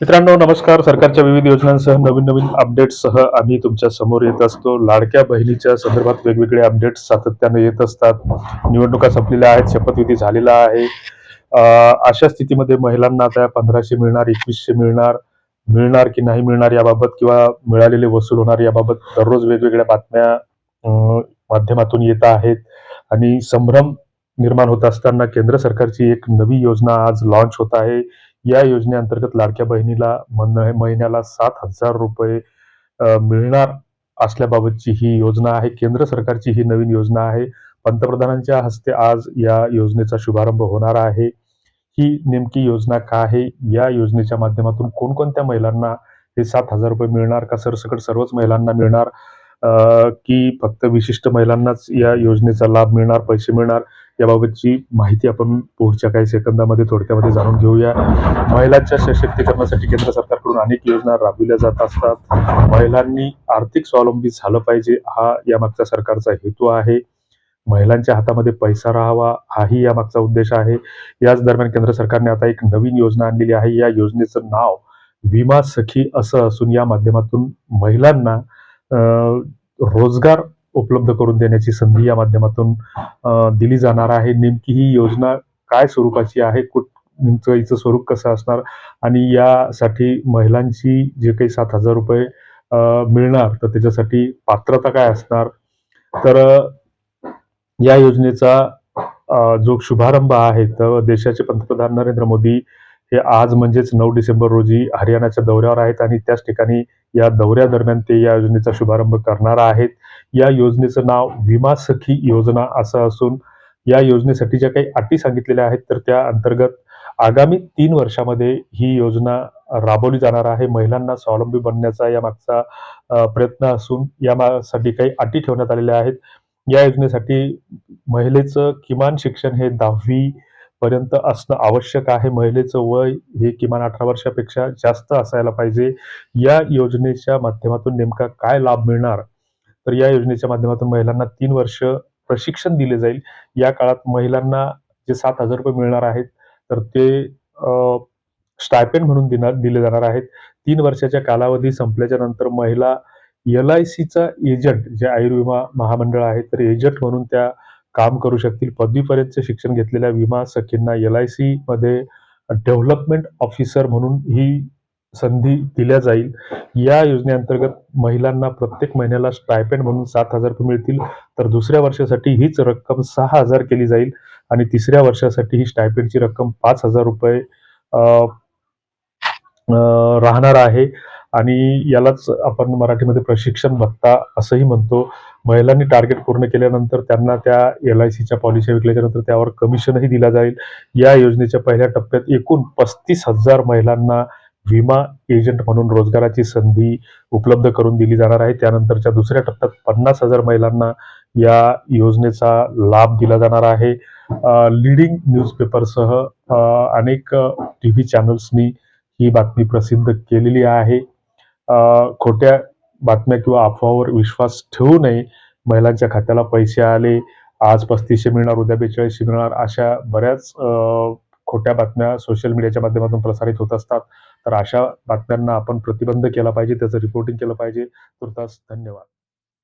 मित्रांनो नमस्कार. सरकारच्या विविध योजनांसह नवीन नवीन अपडेट्ससह आम्ही तुमच्यासमोर येत असतो. लाडक्या बहिणीच्या संदर्भात वेगवेगळे अपडेट्स सातत्याने येत असतात. निवडणुका संपलेल्या आहेत शपथविधी झालेला आहे. अशा स्थितीमध्ये महिलांना आता पंधराशे मिळणार एकवीसशे मिळणार मिळणार की नाही मिळणार याबाबत किंवा मिळालेले वसूल होणार याबाबत दररोज वेगवेगळ्या बातम्या माध्यमातून येत आहेत. आणि संभ्रम निर्माण होत असताना केंद्र सरकारची एक नवी योजना आज लॉन्च होत आहे. या योजनेअंतर्गत लाडक्या बहिणीला महिन्याला सात हजार रुपये मिळणार असल्याबाबतची ही योजना आहे. केंद्र सरकारची ही नवीन योजना आहे. पंतप्रधानांच्या हस्ते आज या योजनेचा शुभारंभ होणार आहे. ही नेमकी योजना काय आहे? या योजनेच्या माध्यमातून कोणकोणत्या महिलांना हे सात हजार रुपये मिळणार? का सरसकट सर्वच महिलांना मिळणार? की फक्त विशिष्ट महिलांनाच या योजनेचा लाभ मिळणार पैसे मिळणार? याबाबतची माहिती आपण पुढच्या काही सेकंदामध्ये थोडक्यामध्ये जाणून घेऊया. महिलांच्या सशक्तीकरणासाठी केंद्र सरकारकडून अनेक योजना राबविल्या जात असतात. महिलांनी आर्थिक स्वावलंबी झालं पाहिजे हा यामागचा सरकारचा हेतू आहे. महिलांच्या हातामध्ये पैसा राहावा हाही यामागचा उद्देश आहे. याच दरम्यान केंद्र सरकारने आता एक नवीन योजना आणलेली आहे. या योजनेचं नाव विमा सखी असं असून या माध्यमातून महिलांना रोजगार उपलब्ध करून देण्याची संधी या माध्यमातून दिली जाणार आहे. नेमकी ही योजना काय स्वरूपाची आहे? कुठ नेमकं हिचं स्वरूप कसं असणार? आणि यासाठी महिलांची जे काही सात हजार रुपये मिळणार तर त्याच्यासाठी पात्रता काय असणार? तर या योजनेचा जो शुभारंभ आहे तर देशाचे पंतप्रधान नरेंद्र मोदी हे आज म्हणजेच नऊ डिसेंबर रोजी हरियाणाच्या दौऱ्यावर आहेत आणि त्याच ठिकाणी या दौऱ्यादरम्यान ते या योजनेचा शुभारंभ करणार आहेत. या योजनेचं नाव विमा सखी योजना असं असून या योजनेसाठी ज्या काही अटी सांगितलेल्या आहेत तर त्या अंतर्गत आगामी तीन वर्षामध्ये ही योजना राबवली जाणार आहे. महिलांना स्वावलंबी बनण्याचा या मागचा प्रयत्न असून यासाठी काही अटी ठेवण्यात आलेल्या आहेत. या योजनेसाठी महिलेचं किमान शिक्षण हे दहावी पर्यंत असणं आवश्यक आहे. महिलेचं वय हे किमान अठरा वर्षापेक्षा जास्त असायला पाहिजे. या योजनेच्या माध्यमातून नेमका काय लाभ मिळणार? तर या योजनेच्या माध्यमातून महिलांना तीन वर्ष प्रशिक्षण दिले जाईल. या काळात महिलांना जे सात हजार रुपये मिळणार आहेत तर ते स्टायपेंड म्हणून दिना दिले जाणार आहेत. तीन वर्षाच्या कालावधी संपल्याच्या नंतर महिला एल आय सीचा एजंट जे आयुर्विमा महामंडळ आहे तर एजंट म्हणून त्या काम करू शकतील. पदवीपर्यंतचे शिक्षण घेतलेल्या विमा सखींना एल आय सी मध्ये डेव्हलपमेंट ऑफिसर म्हणून ही संधी दिल्या जाईल. या योजनेअंतर्गत महिलांना प्रत्येक महिन्याला स्टायपेंड म्हणून सात हजार रुपये मिळतील. तर दुसऱ्या वर्षासाठी हीच रक्कम सहा हजार केली जाईल आणि तिसऱ्या वर्षासाठी ही स्टायपेंडची रक्कम पाच हजार रुपये राहणार आहे. आणि यालाच आपण मराठीमध्ये प्रशिक्षण भत्ता असंही म्हणतो. महिलांनी टार्गेट पूर्ण केल्यानंतर त्यांना त्या एल आय सीच्या पॉलिसी विकल्याच्यानंतर त्यावर कमिशनही दिला जाईल. या योजनेच्या पहिल्या टप्प्यात एकूण पस्तीस हजार महिलांना विमा एजंट म्हणून रोजगाराची संधी उपलब्ध करून दिली जाणार आहे. त्यानंतरच्या दुसऱ्या टप्प्यात पन्नास हजार महिलांना या योजनेचा लाभ दिला जाणार आहे. लिडिंग न्यूजपेपरसह अनेक टी व्ही चॅनल्सनी ही बातमी प्रसिद्ध केलेली आहे. खोट्या बातम्या किंवा अफवावर विश्वास ठेवू नये. महिलांच्या खात्याला पैसे आले आज पस्तीसशे मिळणार उद्या बेचाळीसशे मिळणार अशा बऱ्याच खोट्या बातम्या सोशल मीडियाच्या माध्यमातून प्रसारित होत असतात. तर अशा बातम्यांना आपण प्रतिबंध केला पाहिजे त्याचं रिपोर्टिंग केलं पाहिजे. तुर्तास धन्यवाद.